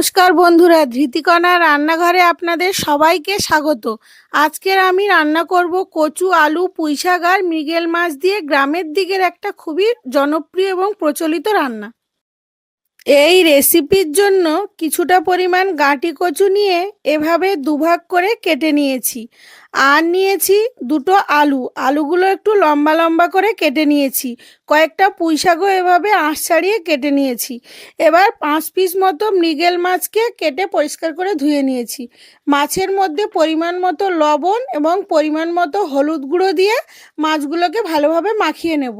নমস্কার বন্ধুরা, ধৃতিকণা রান্নাঘরে আপনাদের সবাইকে স্বাগত। আজকের আমি রান্না করব কচু, আলু, পুঁইশাক আর মৃগেল মাছ দিয়ে গ্রামের দিকের একটা খুবই জনপ্রিয় এবং প্রচলিত রান্না। এই রেসিপির জন্য কিছুটা পরিমাণ গাঁটি কচু নিয়ে এভাবে দুভাগ করে কেটে নিয়েছি। আর নিয়েছি দুটো আলু। আলুগুলো একটু লম্বা লম্বা করে কেটে নিয়েছি। কয়েকটা পুঁই শাকও এভাবে আঁশ ছাড়িয়ে কেটে নিয়েছি। এবার পাঁচ পিস মতো মৃগেল মাছকে কেটে পরিষ্কার করে ধুয়ে নিয়েছি। মাছের মধ্যে পরিমাণ মতো লবণ এবং পরিমাণ মতো হলুদ গুঁড়ো দিয়ে মাছগুলোকে ভালোভাবে মাখিয়ে নেব।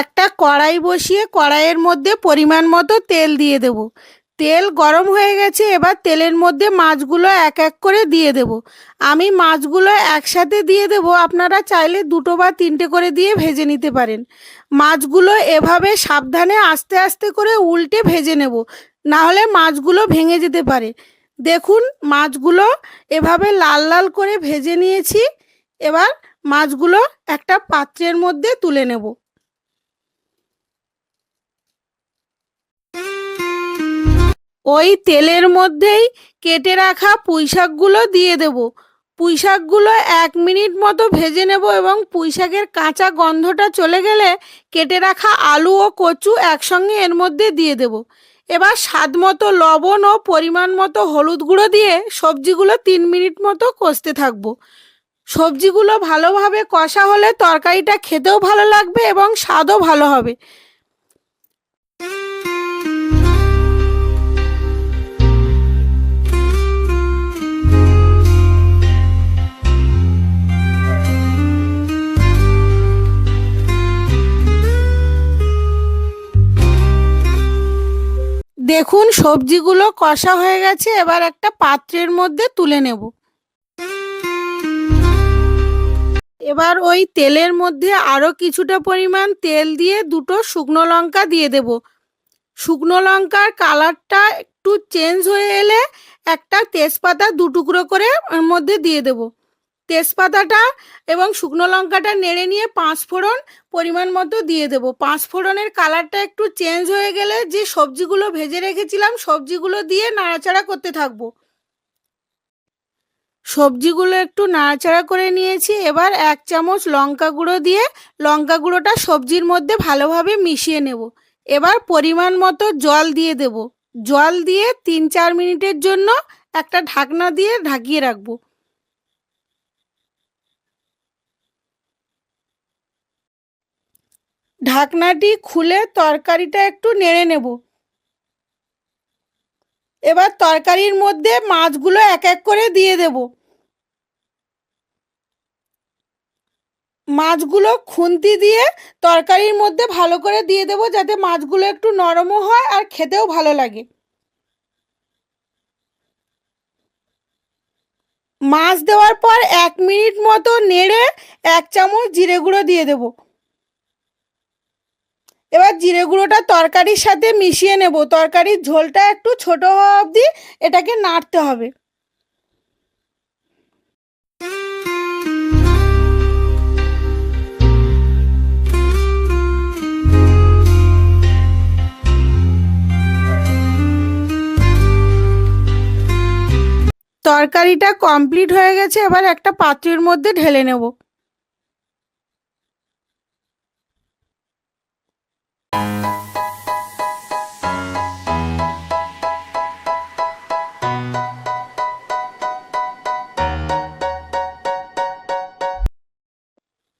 একটা কড়াই বসিয়ে কড়াইয়ের মধ্যে পরিমাণ মতো তেল দিয়ে দেব। তেল গরম হয়ে গেছে, এবার তেলের মধ্যে মাছগুলো এক এক করে দিয়ে দেব। আমি মাছগুলো একসাথে দিয়ে দেব, আপনারা চাইলে দুটো বা তিনটে করে দিয়ে ভেজে নিতে পারেন। মাছগুলো এভাবে সাবধানে আস্তে আস্তে করে উল্টে ভেজে নেব, না হলে মাছগুলো ভেঙে যেতে পারে। দেখুন, মাছগুলো এভাবে লাল লাল করে ভেজে নিয়েছি, এবার মাছগুলো একটা পাত্রের মধ্যে তুলে নেব। ওই তেলের মধ্যেই কেটে রাখা পুঁইশাকগুলো দিয়ে দেব। পুঁইশাকগুলো এক মিনিট মতো ভেজে নেব এবং পুঁইশাকের কাঁচা গন্ধটা চলে গেলে কেটে রাখা আলু ও কচু একসঙ্গে এর মধ্যে দিয়ে দেব। এবার স্বাদ মতো লবণ ও পরিমাণ মতো হলুদ গুঁড়ো দিয়ে সবজিগুলো তিন মিনিট মতো কষতে থাকব। সবজিগুলো ভালোভাবে কষা হলে তরকারিটা খেতেও ভালো লাগবে এবং স্বাদও ভালো হবে। দেখুন, সবজিগুলো কষা হয়ে গেছে, এবার একটা পাত্রের মধ্যে তুলে নেব। এবার ওই তেলের মধ্যে আরও কিছুটা পরিমাণ তেল দিয়ে দুটো শুকনো লঙ্কা দিয়ে দেব। শুকনো লঙ্কার কালারটা একটু চেঞ্জ হয়ে এলে একটা তেজপাতা দু টুকরো করে ওর মধ্যে দিয়ে দেবো। তেজপাতাটা এবং শুকনো লঙ্কাটা নেড়ে নিয়ে পাঁচ ফোড়ন পরিমাণ মতো দিয়ে দেবো। পাঁচ ফোড়নের কালারটা একটু চেঞ্জ হয়ে গেলে যে সবজিগুলো ভেজে রেখেছিলাম, সবজিগুলো দিয়ে নাড়াচাড়া করতে থাকব। সবজিগুলো একটু নাড়াচাড়া করে নিয়েছি। এবার এক চামচ লঙ্কা গুঁড়ো দিয়ে লঙ্কা গুঁড়োটা সবজির মধ্যে ভালোভাবে মিশিয়ে নেব। এবার পরিমাণ মতো জল দিয়ে দেব। জল দিয়ে তিন চার মিনিটের জন্য একটা ঢাকনা দিয়ে ঢাকিয়ে রাখব। ঢাকনাটি খুলে তরকারিটা একটু নেড়ে নেব। এবার তরকারির মধ্যে মাছগুলো এক এক করে দিয়ে দেব। মাছগুলো খুন্তি দিয়ে তরকারির মধ্যে ভালো করে দিয়ে দেব যাতে মাছগুলো একটু নরমও হয় আর খেতেও ভালো লাগে। মাছ দেওয়ার পর এক মিনিট মতো নেড়ে এক চামচ জিরে গুঁড়ো দিয়ে দেবো। এবার জিরে গুঁড়োটা তরকারির সাথে মিশিয়ে নেব। তরকারির ঝোলটা একটু ছোট হওয়া অবধি এটাকে নাড়তে হবে। তরকারিটা কমপ্লিট হয়ে গেছে, এবার একটা পাত্রের মধ্যে ঢেলে নেব।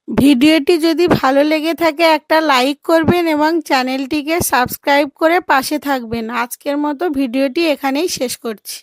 ভিডিওটি যদি ভালো লেগে থাকে একটা লাইক করবেন এবং চ্যানেলটিকে সাবস্ক্রাইব করে পাশে থাকবেন। আজকের মতো ভিডিওটি এখানেই শেষ করছি।